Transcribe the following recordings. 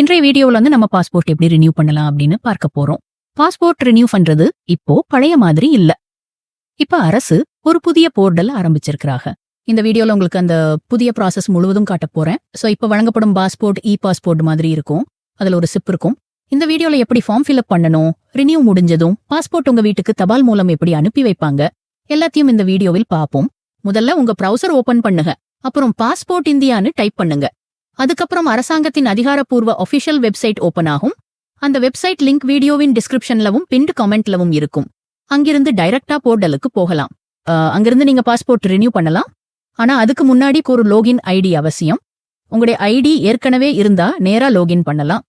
இன்றைய வீடியோல வந்து நம்ம பாஸ்போர்ட் எப்படி ரினியூ பண்ணலாம் அப்படின்னு பார்க்க போறோம். பாஸ்போர்ட் ரினியூ பண்றது இப்போ பழைய மாதிரி இல்ல. இப்ப அரசு ஒரு புதிய போர்டல் ஆரம்பிச்சிருக்கிறாங்க. இந்த வீடியோல உங்களுக்கு அந்த புதிய ப்ராசஸ் முழுவதும் காட்ட போறேன். சோ இப்ப வழங்கப்படும் பாஸ்போர்ட் இ பாஸ்போர்ட் மாதிரி இருக்கும். அதுல ஒரு சிப் இருக்கும். இந்த வீடியோல எப்படி ஃபார்ம் ஃபில்அப் பண்ணணும் ரினியூ முடிஞ்சதும் பாஸ்போர்ட் உங்க வீட்டுக்கு தபால் மூலம் எப்படி அனுப்பி வைப்பாங்க எல்லாத்தையும் இந்த வீடியோவில் பார்ப்போம். முதல்ல உங்க ப்ரௌசர் ஓபன் பண்ணுங்க. அப்புறம் பாஸ்போர்ட் இந்தியான்னு டைப் பண்ணுங்க. அதுக்கப்புறம் அரசாங்கத்தின் அதிகாரப்பூர்வ ஒஃபிஷியல் வெப்சைட் ஓபன் ஆகும். அந்த வெப்சைட் லிங்க் வீடியோவின் டிஸ்கிரிப்ஷன்லவும் பின்ட் கமெண்ட்லவும் இருக்கும். அங்கிருந்து டைரக்டா போர்ட்டலுக்கு போகலாம். அங்கிருந்து நீங்க பாஸ்போர்ட் ரினியூ பண்ணலாம். ஆனா அதுக்கு முன்னாடி ஒரு லோகின் ஐடி அவசியம். உங்களுடைய ஐடி ஏற்கனவே இருந்தா நேரா லோகின் பண்ணலாம்.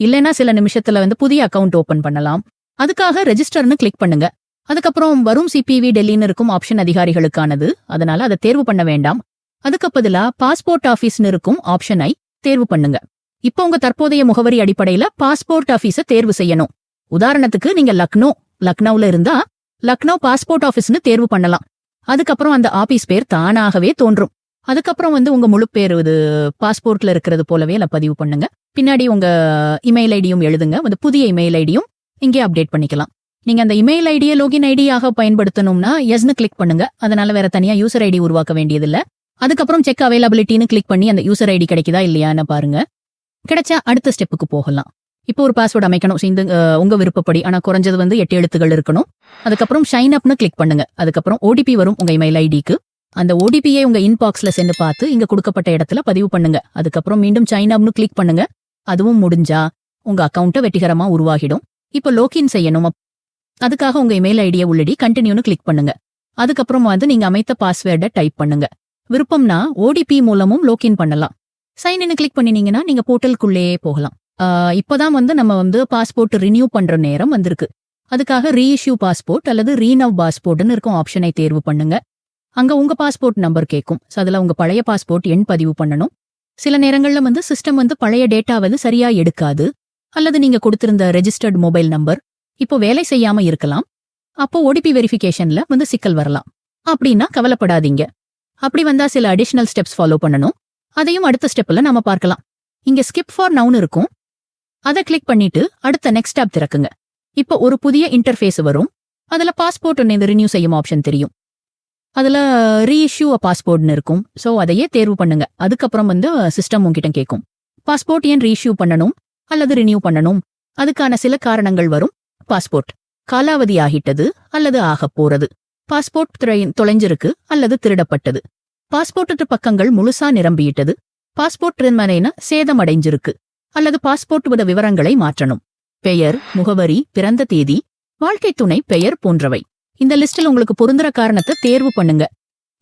இல்லைன்னா சில நிமிஷத்துல வந்து புதிய அக்கவுண்ட் ஓபன் பண்ணலாம். அதுக்காக ரெஜிஸ்டர்னு கிளிக் பண்ணுங்க. அதுக்கப்புறம் வரும் சிபிவி டெல்லின்னு இருக்கும் ஆப்ஷன் அதிகாரிகளுக்கானது. அதனால அதை தேர்வு பண்ண வேண்டாம். அதுக்கு பதிலா பாஸ்போர்ட் ஆபீஸ்னு இருக்கும் ஆப்ஷனை தேர்வு பண்ணுங்க. இப்போ உங்க தற்போதைய முகவரி அடிப்படையில பாஸ்போர்ட் ஆபீஸ தேர்வு செய்யணும். உதாரணத்துக்கு நீங்க லக்னோ லக்னோல இருந்தா லக்னோ பாஸ்போர்ட் ஆபீஸ்னு தேர்வு பண்ணலாம். அதுக்கப்புறம் அந்த ஆபீஸ் பேர் தானாகவே தோன்றும். அதுக்கப்புறம் வந்து உங்க முழு பேர் இது பாஸ்போர்ட்ல இருக்கிறது போலவே அதுல பதிவு பண்ணுங்க. பின்னாடி உங்க இமெயில் ஐடியும் எழுதுங்க. வந்து புதிய இமெயில் ஐடியும் இங்கே அப்டேட் பண்ணிக்கலாம். நீங்க அந்த இமெயில் ஐடியை லோகின் ஐடியாக பயன்படுத்தணும்னா எஸ்னு கிளிக் பண்ணுங்க. அதனால வேற தனியா யூசர் ஐடி உருவாக்க வேண்டியதில்லை. அதுக்கப்புறம் செக் அவைலபிலிட்டின்னு கிளிக் பண்ணி அந்த யூசர் ஐடி கிடைக்குதா இல்லையான்னு பாருங்க. கிடைச்சா அடுத்த ஸ்டெப்புக்கு போகலாம். இப்போ ஒரு பாஸ்வேர்டு அமைக்கணும். So, இந்த உங்க விருப்பப்படி. ஆனா குறைஞ்சது வந்து எட்டு எழுத்துகள் இருக்கணும். அதுக்கப்புறம் ஷைன் அப்னு கிளிக் பண்ணுங்க. அதுக்கப்புறம் ஓடிபி வரும் உங்க இமெயில் ஐடிக்கு அந்த ஓடிபியை உங்க இன்பாக்ஸ்ல சென்று பார்த்து இங்க கொடுக்கப்பட்ட இடத்துல பதிவு பண்ணுங்க. அதுக்கப்புறம் மீண்டும் சைன் அப்னு கிளிக் பண்ணுங்க. அதுவும் முடிஞ்சா உங்க அக்கௌண்ட்டை வெற்றிகரமா உருவாகிடும். இப்போ லோகின் செய்யணும். அதுக்காக உங்க இமெயில் ஐடியை உள்ளடி கண்டினியூன்னு கிளிக் பண்ணுங்க. அதுக்கப்புறம் வந்து நீங்க அமைத்த பாஸ்வேர்டை டைப் பண்ணுங்க. விருப்பம்னா ஓடிபி மூலமும் லோக்கின் பண்ணலாம். சைன் இன் கிளிக் பண்ணினீங்கன்னா நீங்க போர்ட்டலுக்குள்ளேயே போகலாம். ஆஹ் இப்போதான் வந்து நம்ம வந்து பாஸ்போர்ட் ரினியூ பண்ற நேரம் வந்திருக்கு. அதுக்காக ரீஇஷ்யூ பாஸ்போர்ட் அல்லது ரீனவ் பாஸ்போர்ட்னு இருக்கும் ஆப்ஷனை தேர்வு பண்ணுங்க. அங்க உங்க பாஸ்போர்ட் நம்பர் கேட்கும் ஸோ அதுல உங்க பழைய பாஸ்போர்ட் எண் பதிவு பண்ணணும். சில நேரங்கள்ல வந்து சிஸ்டம் வந்து பழைய டேட்டா வந்து சரியா எடுக்காது. அல்லது நீங்க கொடுத்திருந்த ரெஜிஸ்டர்ட் மொபைல் நம்பர் இப்போ வேலை செய்யாம இருக்கலாம். அப்போ ஓடிபி வெரிஃபிகேஷன்ல வந்து சிக்கல் வரலாம். அப்படின்னா கவலைப்படாதீங்க. அப்படி வந்தா சில அடிஷனல் ஸ்டெப்ஸ் ஃபாலோ பண்ணணும். அதையும் அடுத்த ஸ்டெப்ல நாம பார்க்கலாம். இங்க ஸ்கிப் ஃபார் நவுன் இருக்கும். அதை கிளிக் பண்ணிட்டு அடுத்த நெக்ஸ்ட் ஆப் திறக்குங்க. இப்போ ஒரு புதிய இன்டர்ஃபேஸ் வரும். அதுல பாஸ்போர்ட் இந்த ரினியூ செய்யும் ஆப்ஷன் தெரியும். அதுல ரீஇஷ்யூ அ பாஸ்போர்ட்னு இருக்கும். சோ அதையே தேர்வு பண்ணுங்க. அதுக்கப்புறம் வந்து சிஸ்டம் உங்ககிட்ட கேட்கும் பாஸ்போர்ட் ஏன் ரீஇஷ்யூ பண்ணணும்? அல்லது ரினியூ பண்ணணும்? அதுக்கான சில காரணங்கள் வரும். பாஸ்போர்ட் காலாவதி ஆகிட்டது அல்லது ஆகப் போறது. பாஸ்போர்ட் திரையின் தொலைஞ்சிருக்கு அல்லது திருடப்பட்டது. பாஸ்போர்ட்டு பக்கங்கள் முழுசா நிரம்பியிட்டது. பாஸ்போர்ட் திருமணைன சேதமடைஞ்சிருக்கு. அல்லது பாஸ்போர்ட் விட விவரங்களை மாற்றணும். பெயர் முகவரி பிறந்த தேதி வாழ்க்கை துணை பெயர் போன்றவை. இந்த லிஸ்டில் உங்களுக்கு பொருந்துற காரணத்தை தேர்வு பண்ணுங்க.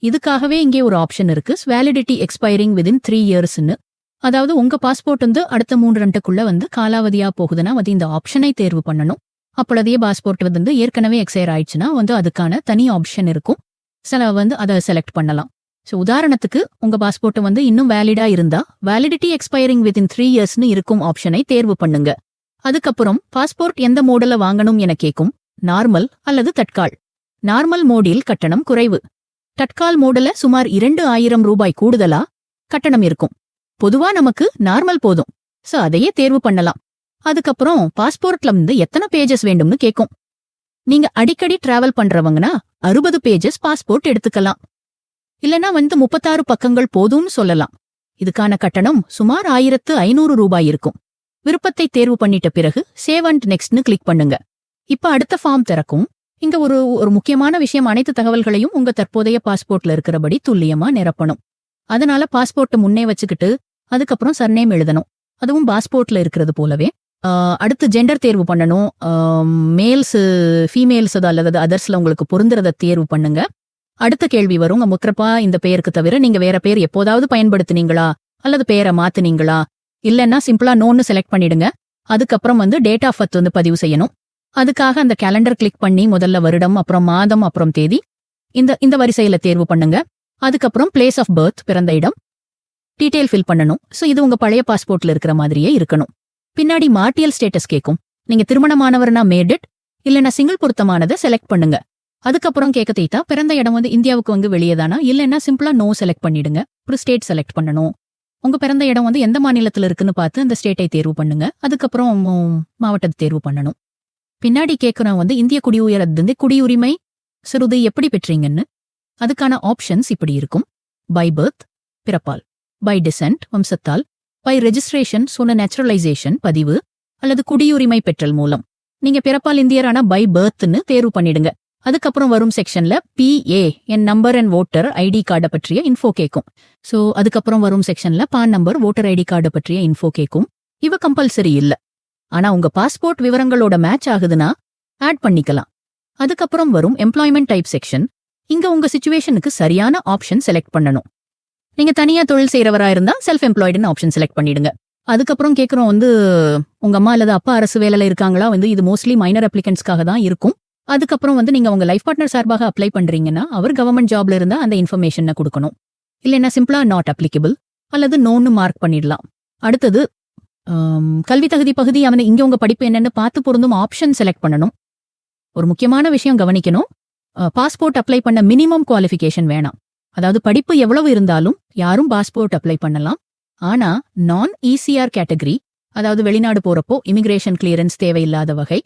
இதுக்காகவே இங்கே ஒரு ஆப்ஷன் இருக்கு. வேலிடிட்டி எக்ஸ்பைரிங் விதின் த்ரீ இயர்ஸ்னு அதாவது உங்க பாஸ்போர்ட் வந்து அடுத்த மூன்று ரெண்டுக்குள்ள வந்து காலாவதியா போகுதுன்னா வந்து இந்த ஆப்ஷனை தேர்வு பண்ணணும். அப்பொழுதே பாஸ்போர்ட் வந்து ஏற்கனவே எக்ஸ்பயர் ஆயிடுச்சுன்னா வந்து அதுக்கான தனி ஆப்ஷன் இருக்கும். சில வந்து அதை செலக்ட் பண்ணலாம். ஸோ உதாரணத்துக்கு உங்க பாஸ்போர்ட் வந்து இன்னும் வேலிடா இருந்தா வேலிடிட்டி எக்ஸ்பைரிங் வித்தின் த்ரீ இயர்ஸ்னு இருக்கும் ஆப்ஷனை தேர்வு பண்ணுங்க. அதுக்கப்புறம் பாஸ்போர்ட் எந்த மோடல வாங்கணும் என கேட்கும் நார்மல் அல்லது தட்கால் நார்மல் மோடில் கட்டணம் குறைவு. தட்கால் மோடல சுமார் இரண்டு ஆயிரம் ரூபாய் கூடுதலா கட்டணம் இருக்கும். பொதுவா நமக்கு நார்மல் போதும். சோ அதையே தேர்வு பண்ணலாம். அதுக்கப்புறம் பாஸ்போர்ட்ல இருந்து எத்தனை பேஜஸ் வேண்டும்னு கேட்கும் நீங்க அடிக்கடி டிராவல் பண்றவங்கன்னா அறுபது பேஜஸ் பாஸ்போர்ட் எடுத்துக்கலாம். இல்லனா வந்து முப்பத்தாறு பக்கங்கள் போதும்னு சொல்லலாம். இதுக்கான கட்டணம் சுமார் ஆயிரத்து ஐநூறு ரூபாய் இருக்கும். விருப்பத்தை தேர்வு பண்ணிட்ட பிறகு சேவ் அண்ட் நெக்ஸ்ட்னு கிளிக் பண்ணுங்க. இப்ப அடுத்த ஃபார்ம் திறக்கும். இங்க ஒரு ஒரு முக்கியமான விஷயம் அனைத்து தகவல்களையும் உங்க தற்போதைய பாஸ்போர்ட்ல இருக்கிறபடி துல்லியமா நிரப்பணும். அதனால பாஸ்போர்ட்டை முன்னே வச்சுக்கிட்டு அதுக்கப்புறம் சர்நேம் எழுதணும். அதுவும் பாஸ்போர்ட்ல இருக்கிறது போலவே. அடுத்து ஜெண்டர் தேர்வு பண்ணணும். மேல்ஸ் ஃபீமேல்ஸ் அல்லது அதர்ஸ்ல உங்களுக்கு பொருந்துறத தேர்வு பண்ணுங்க. அடுத்த கேள்வி வரும். உங்க முத்திரப்பா இந்த பெயருக்கு தவிர நீங்க வேற பேர் எப்போதாவது பயன்படுத்துனீங்களா? அல்லது பெயரை மாத்துனீங்களா? இல்லைன்னா சிம்பிளா நோன்னு செலக்ட் பண்ணிடுங்க. அதுக்கப்புறம் வந்து டேட் ஆஃப் பர்த் வந்து பதிவு செய்யணும். அதுக்காக அந்த கேலண்டர் கிளிக் பண்ணி முதல்ல வருடம் அப்புறம் மாதம் அப்புறம் தேதி இந்த இந்த வரிசையில தேர்வு பண்ணுங்க. அதுக்கப்புறம் பிளேஸ் ஆஃப் பர்த் பிறந்த இடம் டீட்டெயில் ஃபில் பண்ணணும். சோ இது உங்க பழைய பாஸ்போர்ட்ல இருக்கிற மாதிரியே இருக்கணும். பின்னாடி மார்டியல் ஸ்டேட்டஸ் கேட்கும் நீங்க திருமணமானவர்னா மேடிட் இல்லைன்னா சிங்கிள் பொருத்தமானதை செலக்ட் பண்ணுங்க. அதுக்கப்புறம் கேட்க தேய்த்தா பிறந்த இடம் வந்து இந்தியாவுக்கு வந்து வெளியே தானா? இல்லைன்னா சிம்பிளா நோ செலக்ட் பண்ணிடுங்க. அப்புறம் ஸ்டேட் செலக்ட் பண்ணணும். உங்க பிறந்த இடம் வந்து எந்த மாநிலத்துல இருக்குன்னு பார்த்து அந்த ஸ்டேட்டை தேர்வு பண்ணுங்க. அதுக்கப்புறம் மாவட்டத்தை தேர்வு பண்ணணும். பின்னாடி கேட்கறோம் வந்து இந்திய குடியுயரத்து குடியுரிமை சிறுது எப்படி பெற்றீங்கன்னு? அதுக்கான ஆப்ஷன்ஸ் இப்படி இருக்கும். பை பர்த் பிறப்பால். பை டிசென்ட் வம்சத்தால். பை ரெஜிஸ்ட்ரேஷன் சொன்ன நேச்சுரலைசேஷன் பதிவு அல்லது குடியுரிமை பெற்றல் மூலம். நீங்க பிறப்பால் இந்தியரான பை பர்த்னு தேர்வு பண்ணிடுங்க. அதுக்கப்புறம் வரும் செக்ஷன்ல P A N number and voter ID கார்டை பற்றிய இன்ஃபோ கேட்கும் சோ அதுக்கப்புறம் வரும் செக்ஷன்ல பான் நம்பர் ஓட்டர் ஐடி கார்டை பற்றிய இன்ஃபோ கேட்கும் இவ கம்பல்சரி இல்ல. ஆனா உங்க பாஸ்போர்ட் விவரங்களோட மேட்ச் ஆகுதுன்னா ஆட் பண்ணிக்கலாம். அதுக்கப்புறம் வரும் எம்ப்ளாய்மெண்ட் டைப் செக்ஷன் இங்க உங்க சுச்சுவேஷனுக்கு சரியான ஆப்ஷன் செலக்ட் பண்ணணும். நீங்க தனியா தொழில் செய்யறவரா இருந்தா செல்ஃப் எம்ப்ளாய்டுன்னு ஆப்ஷன் செலக்ட் பண்ணிடுங்க. அதுக்கப்புறம் கேட்குறோம் வந்து உங்க அம்மா அல்லது அப்பா அரசு வேலையில இருக்காங்களா? வந்து இது மோஸ்ட்லி மைனர் அப்ளிகன்ஸ்க்காக தான் இருக்கும். அதுக்கப்புறம் வந்து நீங்க உங்க லைஃப் பார்ட்னர் சார்பாக அப்ளை பண்றீங்கன்னா அவர் கவர்மெண்ட் ஜாப்ல இருந்தா அந்த இன்ஃபர்மேஷனை கொடுக்கணும். இல்லைன்னா சிம்பிளா நாட் அப்ளிகபிள் அல்லது நோன்னு மார்க் பண்ணிடலாம். அடுத்தது கல்வி தகுதி பகுதி அவனை இங்க உங்க படிப்பு என்னன்னு பார்த்து பொருந்தும் ஆப்ஷன் செலக்ட் பண்ணணும். ஒரு முக்கியமான விஷயம் கவனிக்கணும். பாஸ்போர்ட் அப்ளை பண்ண மினிமம் குவாலிஃபிகேஷன் வேணாம். அதாவது படிப்பு எவ்வளவு இருந்தாலும் யாரும் பாஸ்போர்ட் அப்ளை பண்ணலாம். ஆனா நான் இசிஆர் கேட்டகரி அதாவது வெளிநாடு போறப்போ இமிகிரேஷன் கிளியரன்ஸ் தேவையில்லாத வகை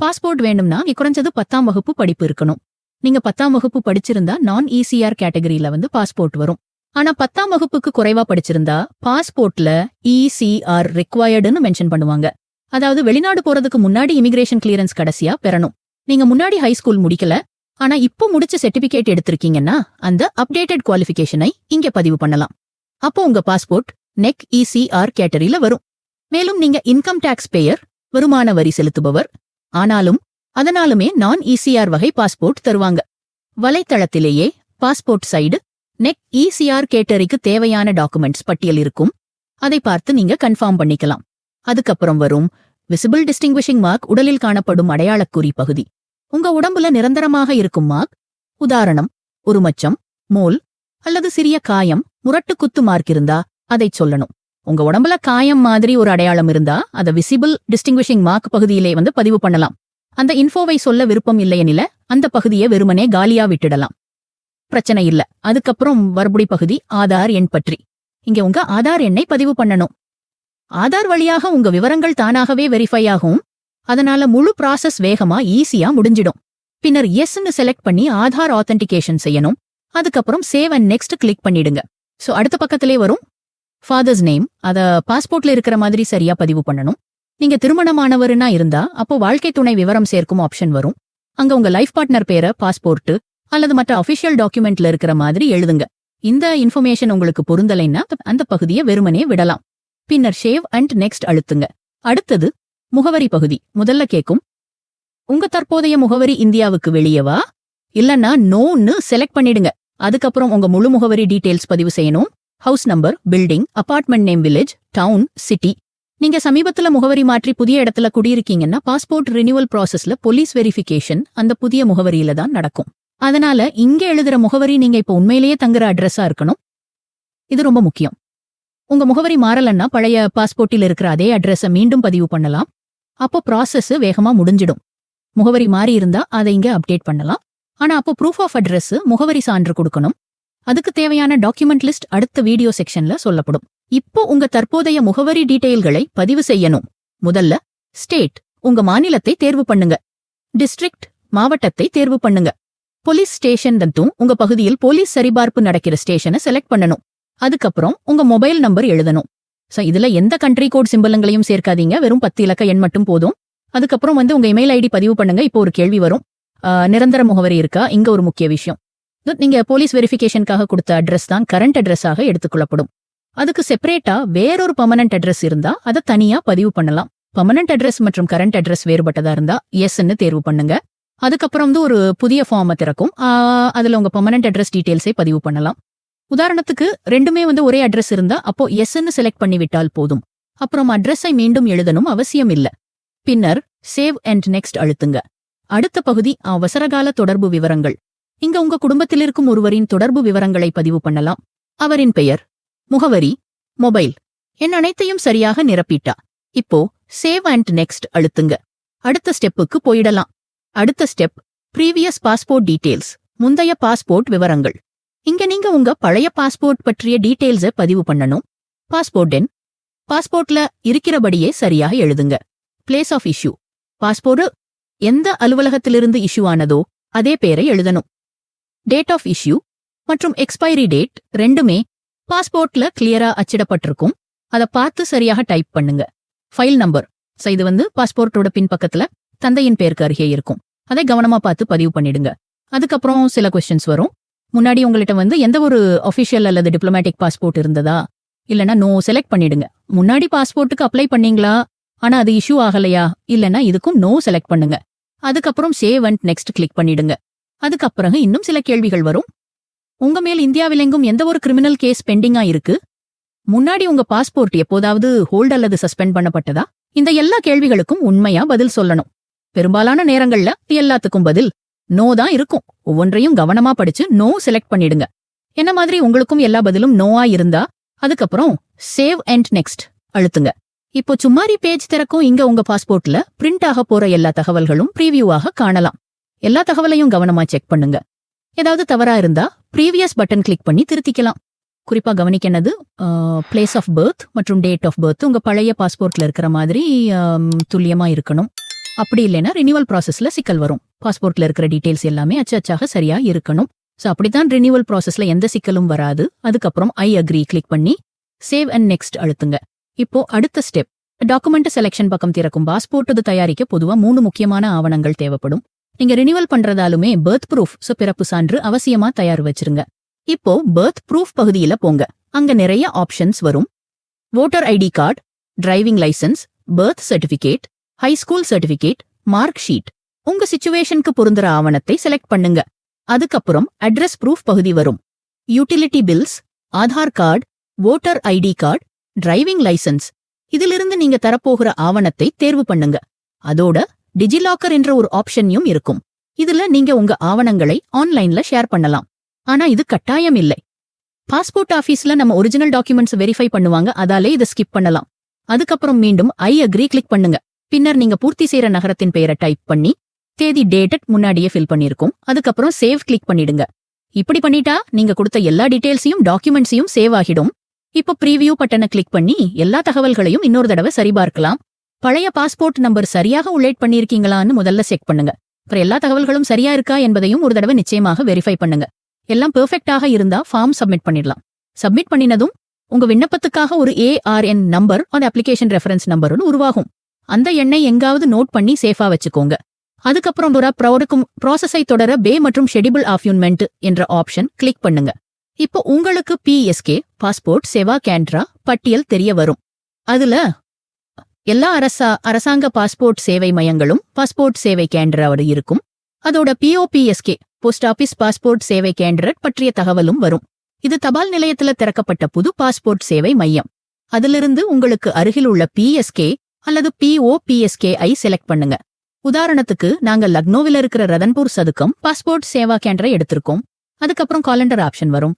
பாஸ்போர்ட் வேணும்னா குறைஞ்சது பத்தாம் வகுப்பு படிப்பு இருக்கணும். நீங்க பத்தாம் வகுப்பு படிச்சிருந்தா நான் இசிஆர் கேட்டகரியில வந்து பாஸ்போர்ட் வரும். ஆனா பத்தாம் வகுப்புக்கு குறைவா படிச்சிருந்தா பாஸ்போர்ட்ல இசிஆர் ரிக்வயர்டுன்னு மென்ஷன் பண்ணுவாங்க. அதாவது வெளிநாடு போறதுக்கு முன்னாடி இமிகிரேஷன் கிளியரன்ஸ் கடைசியா பெறணும். நீங்க முன்னாடி ஹை ஸ்கூல் முடிக்கல ஆனா இப்போ முடிச்ச சர்டிபிகேட் எடுத்திருக்கீங்கன்னா அந்த அப்டேட்டட் குவாலிஃபிகேஷனை இங்க பதிவு பண்ணலாம். அப்போ உங்க பாஸ்போர்ட் நெக் இசிஆர் கேட்டரியில வரும். மேலும் நீங்க இன்கம் டாக்ஸ் பேயர் வருமான வரி செலுத்துபவர் ஆனாலும் அதனாலுமே நான் இசிஆர் வகை பாஸ்போர்ட் தருவாங்க. வலைத்தளத்திலேயே பாஸ்போர்ட் சைடு நெக் இசிஆர் கேட்டரிக்கு தேவையான டாக்குமெண்ட்ஸ் பட்டியல் இருக்கும். அதை பார்த்து நீங்க கன்ஃபார்ம் பண்ணிக்கலாம். அதுக்கப்புறம் வரும் விசிபிள் டிஸ்டிங்விஷிங் மார்க் உடலில் காணப்படும் அடையாளக்குறி பகுதி. உங்க உடம்புல நிரந்தரமாக இருக்கும் மார்க் உதாரணம் ஒரு மச்சம் மோல் அல்லது சிறிய காயம் முரட்டு குத்து மார்க் இருந்தா அதைச் சொல்லணும். உங்க உடம்புல காயம் மாதிரி ஒரு அடையாளம் இருந்தா அதை விசிபிள் டிஸ்டிங்விஷிங் மார்க் பகுதியிலே வந்து பதிவு பண்ணலாம். அந்த இன்ஃபோவை சொல்ல விருப்பம் இல்லையெனில அந்த பகுதியை வெறுமனே காலியா விட்டுடலாம். பிரச்சனை இல்ல. அதுக்கப்புறம் வர்புடி பகுதி ஆதார் எண் பற்றி. இங்க உங்க ஆதார் எண்ணை பதிவு பண்ணணும். ஆதார் வழியாக உங்க விவரங்கள் தானாகவே வெரிஃபை ஆகும். அதனால முழு ப்ராசஸ் வேகமா ஈஸியா முடிஞ்சிடும். பின்னர் எஸ்ன்னு செலக்ட் பண்ணி ஆதார் ஆத்தென்டிகேஷன் செய்யணும். அதுக்கப்புறம் சேவ் அண்ட் நெக்ஸ்ட் கிளிக் பண்ணிடுங்க. சோ அடுத்த பக்கத்திலே வரும் ஃபாதர்ஸ் நேம் அத பாஸ்போர்ட்ல இருக்கிற மாதிரி சரியா பதிவு பண்ணணும். நீங்க திருமணமானவருனா இருந்தா அப்போ வாழ்க்கை துணை விவரம் சேர்க்கும் ஆப்ஷன் வரும். அங்க உங்க லைஃப் பார்ட்னர் பேரை பாஸ்போர்ட் அல்லது மற்ற அபிஷியல் டாக்குமெண்ட்ல இருக்கிற மாதிரி எழுதுங்க. இந்த இன்ஃபர்மேஷன் உங்களுக்கு பொருந்தலைன்னா அந்த பகுதியை வெறுமனே விடலாம். பின்னர் ஷேவ் அண்ட் நெக்ஸ்ட் அழுத்துங்க. அடுத்தது முகவரி பகுதி. முதல்ல கேக்கும். உங்க தற்போதைய முகவரி இந்தியாவுக்கு வெளியவா இல்லன்னா நோன்னு செலக்ட் பண்ணிடுங்க. அதுக்கப்புறம் உங்க முழு முகவரி டீடைல்ஸ் பதிவு செய்யணும். House number building apartment name village town city நீங்க சமீபத்துல முகவரி மாற்றி புதிய இடத்துல குடியிருக்கீங்கன்னா பாஸ்போர்ட் ரினியூவல் ப்ராசஸ்ல போலீஸ் வெரிஃபிகேஷன் அந்த புதிய முகவரியில தான் நடக்கும். அதனால இங்க எழுதுற முகவரி நீங்க இப்ப உண்மையிலேயே தங்குற அட்ரஸா இருக்கணும். இது ரொம்ப முக்கியம். உங்க முகவரி மாறலன்னா பழைய பாஸ்போர்ட்டில் இருக்கிற அதே அட்ரஸ மீண்டும் பதிவு பண்ணலாம். அப்போ ப்ராசஸ் வேகமா முடிஞ்சிடும். முகவரி மாறி இருந்தா அதை இங்க அப்டேட் பண்ணலாம். ஆனா அப்போ ப்ரூஃப் ஆஃப் அட்ரஸ் முகவரி சான்று கொடுக்கணும். அதுக்கு தேவையான டாக்குமெண்ட் லிஸ்ட் அடுத்த வீடியோ செக்ஷன்ல சொல்லப்படும். இப்போ உங்க தற்போதைய முகவரி டீடைல்களை பதிவு செய்யணும். முதல்ல ஸ்டேட் உங்க மாநிலத்தை தேர்வு பண்ணுங்க. டிஸ்ட்ரிக்ட் மாவட்டத்தை தேர்வு பண்ணுங்க. போலீஸ் ஸ்டேஷன் தத்தும் உங்க பகுதியில் போலீஸ் சரிபார்ப்பு நடக்கிற ஸ்டேஷனை செலக்ட் பண்ணணும். அதுக்கப்புறம் உங்க மொபைல் நம்பர் எழுதணும். சோ இதுல எந்த கண்ட்ரி கோட் சிம்பலங்களையும் சேர்க்காதீங்க. வெறும் பத்து இலக்க எண் மட்டும் போதும். அதுக்கப்புறம் வந்து உங்க இமெயில் ஐடி பதிவு பண்ணுங்க. இப்போ ஒரு கேள்வி வரும். நிரந்தர முகவரி இருக்கா? இங்க ஒரு முக்கிய விஷயம். நீங்க போலீஸ் வெரிஃபிகேஷனுக்காக கொடுத்த அட்ரஸ் தான் கரண்ட் அட்ரஸாக எடுத்துக்கொள்ளப்படும். அதுக்கு செப்பரேட்டா வேறொரு பர்மனன்ட் அட்ரஸ் இருந்தா அதை தனியா பதிவு பண்ணலாம். பர்மனன்ட் அட்ரஸ் மற்றும் கரண்ட் அட்ரஸ் வேறுபட்டதா இருந்தா எஸ்ன்னு தேர்வு பண்ணுங்க. அதுக்கப்புறம் வந்து ஒரு புதிய ஃபார்மை திறக்கும். அதுல உங்க பர்மனன்ட் அட்ரஸ் டீடைல்ஸை பதிவு பண்ணலாம். உதாரணத்துக்கு ரெண்டுமே வந்து ஒரே அட்ரஸ் இருந்தா அப்போ எஸ்ன்னு செலக்ட் பண்ணிவிட்டால் போதும். அப்புறம் அட்ரஸை மீண்டும் எழுதணும் அவசியம் இல்ல பின்னர் சேவ் அண்ட் நெக்ஸ்ட் அழுத்துங்க. அடுத்த பகுதி அவசரகால தொடர்பு விவரங்கள். இங்க உங்க குடும்பத்தில் இருக்கும் ஒருவரின் தொடர்பு விவரங்களை பதிவு பண்ணலாம். அவரின் பெயர் முகவரி மொபைல். என் அனைத்தையும் சரியாக நிரப்பிட்டா. இப்போ சேவ் அண்ட் நெக்ஸ்ட் அழுத்துங்க. அடுத்த ஸ்டெப்புக்கு போயிடலாம். அடுத்த ஸ்டெப் ப்ரீவியஸ் பாஸ்போர்ட் டீடெயில்ஸ் முந்தைய பாஸ்போர்ட் விவரங்கள். இங்க நீங்க உங்க பழைய பாஸ்போர்ட் பற்றிய டீடெயில்ஸ பதிவு பண்ணணும். பாஸ்போர்ட் எண். பாஸ்போர்ட்ல இருக்கிறபடியே சரியாக எழுதுங்க. பிளேஸ் ஆஃப் இஷ்யூ பாஸ்போர்ட் எந்த அலுவலகத்திலிருந்து இஷ்யூ ஆனதோ அதே பேரை எழுதணும். டேட் ஆஃப் இஷ்யூ மற்றும் எக்ஸ்பைரி டேட் ரெண்டுமே பாஸ்போர்ட்ல கிளியரா அச்சிடப்பட்டிருக்கும். அதை பார்த்து சரியாக டைப் பண்ணுங்க. ஃபைல் நம்பர் சோ இது வந்து பாஸ்போர்ட்டோட பின்பக்கத்துல தந்தையின் பேருக்கு அருகே இருக்கும். அதை கவனமா பார்த்து பதிவு பண்ணிடுங்க. அதுக்கப்புறம் சில கொஸ்டின்ஸ் வரும். முன்னாடி உங்கள்கிட்ட வந்து எந்த ஒரு அஃபிஷியல் அல்லது டிப்ளமேட்டிக் பாஸ்போர்ட் இருந்ததா? இல்லனா நோ செலக்ட் பண்ணிடுங்க. முன்னாடி பாஸ்போர்ட்டுக்கு அப்ளை பண்ணீங்களா? ஆனா அது இஷ்யூ ஆகலையா? இல்லனா இதுக்கும் நோ செலக்ட் பண்ணுங்க. அதுக்கப்புறம் சேவ் அண்ட் நெக்ஸ்ட் கிளிக் பண்ணிடுங்க. அதுக்கப்புறம் இன்னும் சில கேள்விகள் வரும். உங்க மேல் இந்தியாவிலெங்கும் எந்த ஒரு கிரிமினல் கேஸ் பெண்டிங்கா இருக்கு? முன்னாடி உங்க பாஸ்போர்ட் எப்போதாவது ஹோல்ட் அல்லது சஸ்பெண்ட் பண்ணப்பட்டதா? இந்த எல்லா கேள்விகளுக்கும் உண்மையா பதில் சொல்லணும். பெரும்பாலான நேரங்கள்ல எல்லாத்துக்கும் பதில். நோ தான் இருக்கும். ஒவ்வொன்றையும் கவனமா படிச்சு நோ செலக்ட் பண்ணிடுங்க. என்ன மாதிரி உங்களுக்கும் எல்லா பதிலும் நோவா இருந்தா அதுக்கப்புறம் சேவ் அண்ட் நெக்ஸ்ட் அழுத்துங்க. இப்போ சும்மாரி பேஜ் திறக்கும் இங்க உங்க பாஸ்போர்ட்ல பிரிண்ட் ஆக போற எல்லா தகவல்களும் ப்ரீவியூவாக காணலாம். எல்லா தகவலையும் கவனமா செக் பண்ணுங்க. ஏதாவது தவறா இருந்தா ப்ரீவியஸ் பட்டன் கிளிக் பண்ணி திருத்திக்கலாம். குறிப்பா கவனிக்கினது பிளேஸ் ஆஃப் பர்த் மற்றும் டேட் ஆஃப் பர்த் உங்க பழைய பாஸ்போர்ட்ல இருக்கிற மாதிரி துல்லியமா இருக்கணும். அப்படி இல்லைன்னா ரினியூவல் ப்ராசஸ்ல சிக்கல் வரும். பாஸ்போர்ட்ல இருக்கிற டீடைல்ஸ் எல்லாமே அச்சச்சாக சரியா இருக்கணும். சோ அப்படித்தான் ரினியூவல் ப்ராசஸ்ல எந்த சிக்கலும் வராது. அதுக்கப்புறம் ஐ அக்ரி கிளிக் பண்ணி சேவ் அண்ட் நெக்ஸ்ட் அழுத்துங்க. இப்போ அடுத்த ஸ்டெப் டாக்குமெண்ட் செலெக்ஷன் பக்கம் திறக்கும் பாஸ்போர்ட் தயாரிக்க பொதுவா மூணு முக்கியமான ஆவணங்கள் தேவைப்படும். நீங்க ரினியூவல் பண்றதாலுமே பர்த் ப்ரூஃப் சோ பிறப்பு சான்று அவசியமா தயார் வச்சிருங்க. இப்போ பர்த் ப்ரூஃப் பகுதியில போங்க. அங்க நிறைய ஆப்ஷன்ஸ் வரும். Voter ID card driving licence birth certificate high school certificate mark sheet உங்க சிச்சுவேஷனுக்கு பொருந்துற ஆவணத்தை செலக்ட் பண்ணுங்க. அதுக்கப்புறம் அட்ரஸ் ப்ரூஃப் பகுதி வரும். Utility bills Aadhaar card voter ID card driving licence இதிலிருந்து நீங்க தரப்போகிற ஆவணத்தை தேர்வு பண்ணுங்க. அதோட டிஜிலாக்கர் என்ற ஒரு ஆப்ஷனையும் இருக்கும். இதுல நீங்க உங்க ஆவணங்களை ஆன்லைன்ல ஷேர் பண்ணலாம். ஆனா இது கட்டாயம் இல்லை. பாஸ்போர்ட் ஆபீஸ்ல நம்ம ஒரிஜினல் டாக்குமெண்ட்ஸ் வெரிஃபை பண்ணுவாங்க. அதாலே இதை ஸ்கிப் பண்ணலாம். அதுக்கப்புறம் மீண்டும் ஐ அக்ரி கிளிக் பண்ணுங்க. பின்னர் நீங்க பூர்த்தி செய்யற நகரத்தின் பெயரை டைப் பண்ணி தேதி டேட்டட் முன்னாடியே ஃபில் பண்ணிருக்கும். அதுக்கப்புறம் சேவ் கிளிக் பண்ணிடுங்க. இப்படி பண்ணிட்டா நீங்க கொடுத்த எல்லா டீடைல்ஸையும் டாக்குமெண்ட்ஸையும் சேவ் ஆகிடும். இப்போ ப்ரீவியூ பட்டனை கிளிக் பண்ணி எல்லா தகவல்களையும் இன்னொரு தடவை சரிபார்க்கலாம். பழைய பாஸ்போர்ட் நம்பர் சரியாக உள்ளேட் பண்ணியிருக்கீங்களான்னு முதல்ல செக் பண்ணுங்க. அப்புறம் எல்லா தகவல்களும் சரியா இருக்கா என்பதையும் ஒரு தடவை நிச்சயமாக வெரிஃபை பண்ணுங்க. எல்லாம் பெர்ஃபெக்ட்டாக இருந்தா ஃபார்ம் சப்மிட் பண்ணிடலாம். சப்மிட் பண்ணினதும் உங்க விண்ணப்பத்துக்காக ஒரு ஏஆர்என் நம்பர் அந்த அப்ளிகேஷன் ரெஃபரன்ஸ் நம்பர்னு உருவாகும். அந்த எண்ணை எங்காவது நோட் பண்ணி சேஃபா வச்சுக்கோங்க. அதுக்கப்புறம் ஒரு ப்ரௌடுக்கும் ப்ராசஸை தொடர பே மற்றும் ஷெடியூல் ஆஃப்யூன்மெண்ட் என்ற ஆப்ஷன் கிளிக் பண்ணுங்க. இப்போ உங்களுக்கு பிஎஸ்கே பாஸ்போர்ட் சேவா கேண்ட்ரா பட்டியல் தெரிய வரும். அதுல எல்லா அரசா அரசாங்க பாஸ்போர்ட் சேவை மையங்களும் பாஸ்போர்ட் சேவை கேந்திராவோட இருக்கும். அதோட பிஓபிஎஸ்கே போஸ்ட் ஆபீஸ் பாஸ்போர்ட் சேவை கேண்டரட் பற்றிய தகவலும் வரும். இது தபால் நிலையத்துல திறக்கப்பட்ட புது பாஸ்போர்ட் சேவை மையம். அதிலிருந்து உங்களுக்கு அருகில் உள்ள பிஎஸ்கே அல்லது பிஓபிஎஸ்கே ஐ செலக்ட் பண்ணுங்க. உதாரணத்துக்கு நாங்க லக்னோவில் இருக்கிற ரதன்பூர் சதுக்கம் பாஸ்போர்ட் சேவா கேண்டரை எடுத்திருக்கோம். அதுக்கப்புறம் காலண்டர் ஆப்ஷன் வரும்.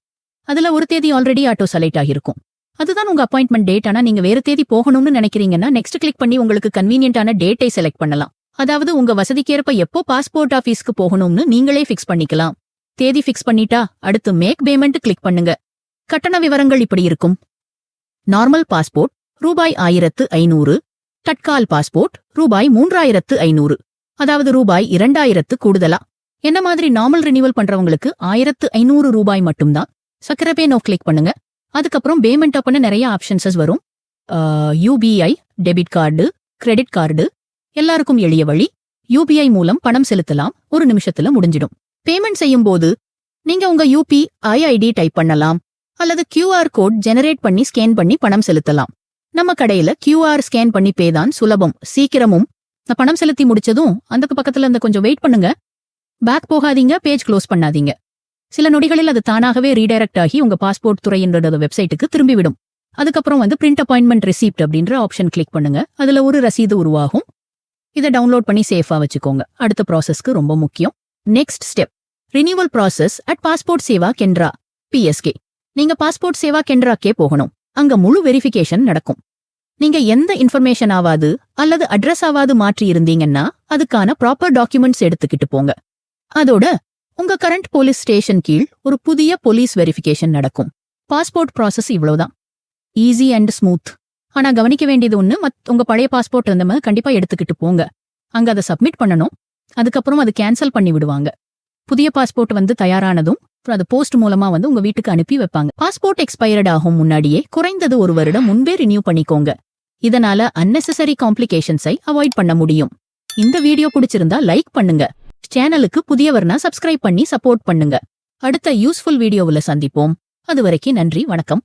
அதுல ஒரு தேதி ஆல்ரெடி ஆட்டோ செலக்ட் ஆகிருக்கும் அதுதான் உங்க அப்பாயின்மெண்ட் டேட் ஆனா நீங்க வேற தேதி போகணும்னு நினைக்கிறீங்கன்னா நெக்ஸ்ட் கிளிக் பண்ணி உங்களுக்கு கன்வீனியன்டான டேட்டை செலக்ட் பண்ணலாம். அதாவது உங்க வசதிக்கேற்ப எப்போ பாஸ்போர்ட் ஆபீஸ்க்கு போகணும்னு நீங்களே ஃபிக்ஸ் பண்ணிக்கலாம். தேதி ஃபிக்ஸ் பண்ணிட்டா அடுத்து மேக் பேமெண்ட் கிளிக் பண்ணுங்க. கட்டண விவரங்கள் இப்படி இருக்கும். நார்மல் பாஸ்போர்ட் ரூபாய் ஆயிரத்து ஐநூறு தட்கால் பாஸ்போர்ட் ரூபாய் மூன்றாயிரத்து ஐநூறு. அதாவது ரூபாய் இரண்டாயிரத்து கூடுதலா? என்ன மாதிரி நார்மல் ரினியூவல் பண்றவங்களுக்கு ஆயிரத்து ஐநூறு ரூபாய் மட்டும்தான்? சக்கரபே நோ கிளிக் பண்ணுங்க. அதுக்கப்புறம் பேமெண்ட் அப்பன்னு நிறைய ஆப்ஷன்ஸஸ் வரும். UPI debit card credit card எல்லாருக்கும் எளிய வழி. யூபிஐ மூலம் பணம் செலுத்தலாம். ஒரு நிமிஷத்துல முடிஞ்சிடும். பேமெண்ட் செய்யும் போது நீங்க உங்க யூபிஐ ஐடி டைப் பண்ணலாம். அல்லது கியூஆர் கோட் ஜெனரேட் பண்ணி ஸ்கேன் பண்ணி பணம் செலுத்தலாம். நம்ம கடையில கியூஆர் ஸ்கேன் பண்ணி பே தான் சுலபம். சீக்கிரமும். நான் பணம் செலுத்தி முடிச்சதும் அந்த பக்கத்துல இருந்து கொஞ்சம் வெயிட் பண்ணுங்க. பேக் போகாதீங்க பேஜ் க்ளோஸ் பண்ணாதீங்க. சில நொடிகளில் அது தானாகவே ரீடைரக்ட் ஆகி உங்க பாஸ்போர்ட் துறையினோட வெப்சைட்டுக்கு திரும்பிவிடும். அதுக்கப்புறம் வந்து பிரிண்ட் அப்பாயின்மெண்ட் ரிசீப்ட் அப்படின்ற ஆப்ஷன் கிளிக் பண்ணுங்க. அதுல ஒரு ரசீது உருவாகும். இதை டவுன்லோட் பண்ணி சேஃபா வச்சுக்கோங்க. அடுத்த ப்ராசஸ்க்கு ரொம்ப முக்கியம். Next step renewal process at passport Seva Kendra PSK நீங்க பாஸ்போர்ட் சேவா கென்ராக்கே போகணும். அங்க முழு வெரிஃபிகேஷன் நடக்கும். நீங்க எந்த இன்ஃபர்மேஷன் ஆவாது அல்லது அட்ரஸ் ஆவாது மாற்றி இருந்தீங்கன்னா அதுக்கான ப்ராப்பர் டாக்குமெண்ட்ஸ் எடுத்துக்கிட்டு போங்க. அதோட உங்க கரண்ட் போலீஸ் ஸ்டேஷன் கீழ் ஒரு புதிய போலீஸ் வெரிஃபிகேஷன் நடக்கும். பாஸ்போர்ட் ப்ராசஸ் இவ்வளவுதான். ஈஸி அண்ட் ஸ்மூத் ஆனா கவனிக்க வேண்டியது ஒண்ணு மத் உங்க பழைய பாஸ்போர்ட் இருந்தம கண்டிப்பா எடுத்துக்கிட்டு போங்க. அங்க அதை சப்மிட் பண்ணணும். அதுக்கப்புறம் அது கேன்சல் பண்ணி விடுவாங்க. புதிய பாஸ்போர்ட் வந்து தயாரானதும் அப்புறம் அது போஸ்ட் மூலமா வந்து உங்க வீட்டுக்கு அனுப்பி வைப்பாங்க. பாஸ்போர்ட் எக்ஸ்பயர்ட் ஆகும் முன்னாடியே குறைந்தது ஒரு வருடம் முன்பே ரினியூ பண்ணிக்கோங்க. இதனால அன்னெசசரி காம்ப்ளிகேஷன்ஸை அவாய்ட் பண்ண முடியும். இந்த வீடியோ பிடிச்சிருந்தா லைக் பண்ணுங்க. சேனலுக்கு புதியவர்னா சப்ஸ்கிரைப் பண்ணி சப்போர்ட் பண்ணுங்க. அடுத்த யூஸ்ஃபுல் வீடியோவுல சந்திப்போம். அதுவரைக்கும் நன்றி வணக்கம்.